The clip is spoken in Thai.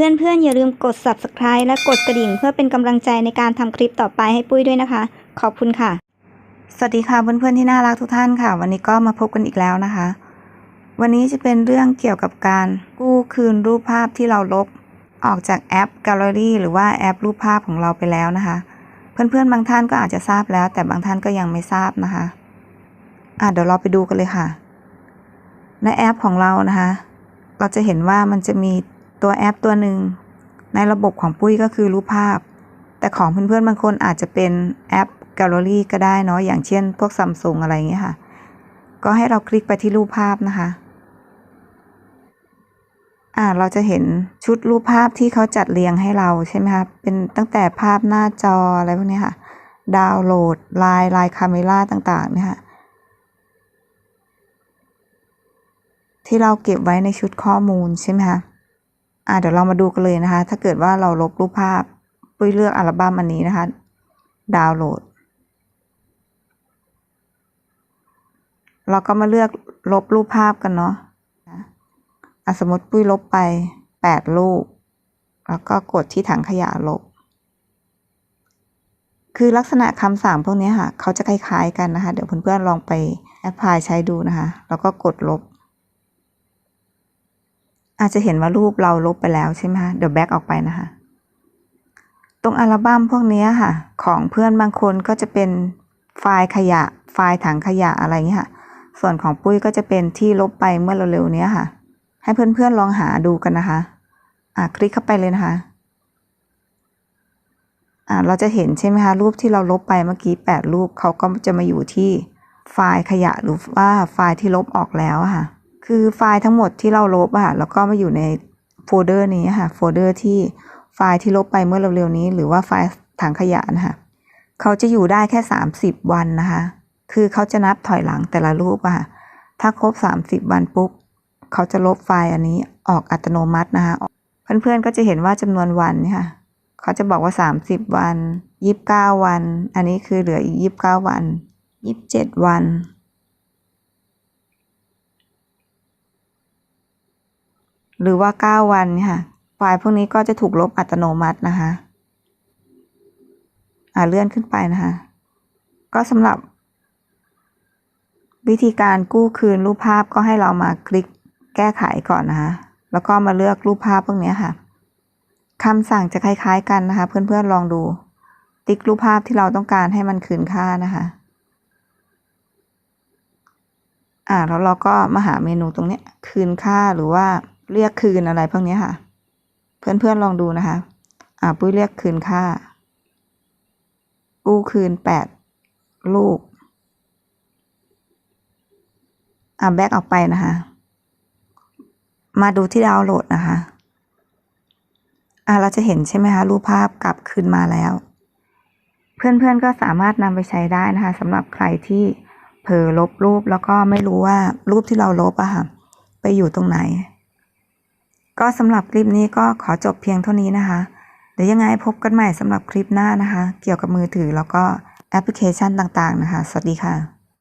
พื่อนๆอย่าลืมกด subscribe และกดกระดิ่ง เพื่อเป็นกำลังใจในการทำคลิปต่อไปให้ปุ้ยด้วยนะคะ ขอบคุณค่ะ สวัสดีค่ะเพื่อนๆที่น่ารักทุกท่านค่ะ วันนี้ก็มาพบกันอีกแล้วนะคะ วันนี้จะเป็นเรื่องเกี่ยวกับการกู้คืนรูปภาพที่เราลบออกจากแอป Gallery หรือว่าแอปรูปภาพของเราไปแล้วนะคะ เพื่อนๆบางท่านก็อาจจะทราบแล้ว แต่บางท่านก็ยังไม่ทราบนะคะอะเดี๋ยวเราไปดูกันเลยค่ะ ในแอปของเรานะคะ เราจะเห็นว่ามันจะมี ตัวแอปตัวหนึ่งในระบบของปุ้ยก็คือรูปภาพ แต่ของเพื่อนๆบางคนอาจจะเป็นแอป Gallery ก็ได้เนาะอย่างเช่น พวกซัมซุงอะไรอย่างเงี้ยค่ะ ก็ให้เราคลิกไปที่รูปภาพนะคะอ่าเราจะเห็นชุดรูปภาพที่เขาจัดเรียงให้เราใช่ไหมคะเป็นตั้งแต่ภาพหน้าจออะไรพวกนี้ค่ะ ดาวน์โหลดลน์ไลน์คาเมล่าต่างๆเนี่ยค่ะที่เราเก็บไว้ในชุดข้อมูลใช่ไหมคะ อ่าเดี๋ยวเรามาดูกันเลยนะคะ ถ้าเกิดว่าเราลบรูปภาพปุ้ยเลือกอัลบั้มอันนี้นะคะ ดาวน์โหลด เราก็มาเลือกลบรูปภาพกันเนาะอะสมมติปุ้ยลบไปแปดรูป แล้วก็กดที่ถังขยะลบ คือลักษณะคำสั่งพวกนี้ค่ะ เขาจะคล้ายๆกันนะคะ เดี๋ยวเพื่อนๆลองไปแอพพลายใช้ดูนะคะ แล้วก็กดลบ อาจจะเห็นว่ารูปเราลบไปแล้วใช่ไหมคะเดี๋ยวแบ็กออกไปนะคะ ตรงอัลบั้มพวกนี้ค่ะ ของเพื่อนบางคนก็จะเป็นไฟล์ขยะ ไฟล์ถังขยะอะไรอย่างเงี้ยค่ะ ส่วนของปุ้ยก็จะเป็นที่ลบไปเมื่อเร็วๆเนี้ยค่ะ ให้เพื่อนๆลองหาดูกันนะคะ อะคลิกเข้าไปเลยนะคะอ่าเราจะเห็นใช่ไหมคะรูปที่เราลบไปเมื่อกี้แปดรูปเขาก็จะมาอยู่ที่ไฟล์ขยะหรือว่าไฟล์ที่ลบออกแล้วค่ะ คือไฟล์ทั้งหมดที่เราลบอะแล้วก็มาอยู่ในโฟลเดอร์นี้ค่ะ โฟลเดอร์ที่ไฟล์ที่ลบไปเมื่อเร็วๆนี้ หรือว่าไฟล์ถังขยะนะคะเขาจะอยู่ได้แค่สามสิบวันนะคะ คือเขาจะนับถอยหลังแต่ละรูปอะค่ะ ถ้าครบสามสิบวันปุ๊บ เขาจะลบไฟล์อันนี้ออกอัตโนมัตินะคะเพื่อนๆก็จะเห็นว่าจำนวนวันนี่ค่ะ เขาจะบอกว่าสามสิบวันยี่สิบเก้าวัน อันนี้คือเหลืออีกยี่สิบเก้าวันยี่สิบเจ็ดวัน หรือว่าเก้าวันค่ะ ไฟล์พวกนี้ก็จะถูกลบอัตโนมัตินะคะ อ่าเลื่อนขึ้นไปนะคะ ก็สำหรับ วิธีการกู้คืนรูปภาพก็ให้เรามาคลิกแก้ไขก่อนนะคะ แล้วก็มาเลือกรูปภาพพวกนี้ค่ะคำสั่งจะคล้ายๆกันนะคะ เพื่อนๆลองดู ติ๊กรูปภาพที่เราต้องการให้มันคืนค่านะคะอ่าแล้วเราก็มาหาเมนูตรงนี้คืนค่าหรือว่า เรียกคืนอะไรพวกนี้ค่ะ เพื่อนๆลองดูนะคะ อ่าปุ้ยเรียกคืนค่า กู้คืนแปดลูก อ่าแบ็กออกไปนะคะ มาดูที่ดาวน์โหลดนะคะ อ่าเราจะเห็นใช่ไหมคะรูปภาพกลับคืนมาแล้ว เพื่อนๆก็สามารถนำไปใช้ได้นะคะสำหรับใครที่เผลอลบรูปแล้วก็ไม่รู้ว่ารูปที่เราลบอะค่ะ ไปอยู่ตรงไหน ก็สำหรับคลิปนี้ก็ขอจบเพียงเท่านี้นะคะ เดี๋ยวยังไงพบกันใหม่สำหรับคลิปหน้านะคะ เกี่ยวกับมือถือแล้วก็แอปพลิเคชันต่างๆนะคะ สวัสดีค่ะ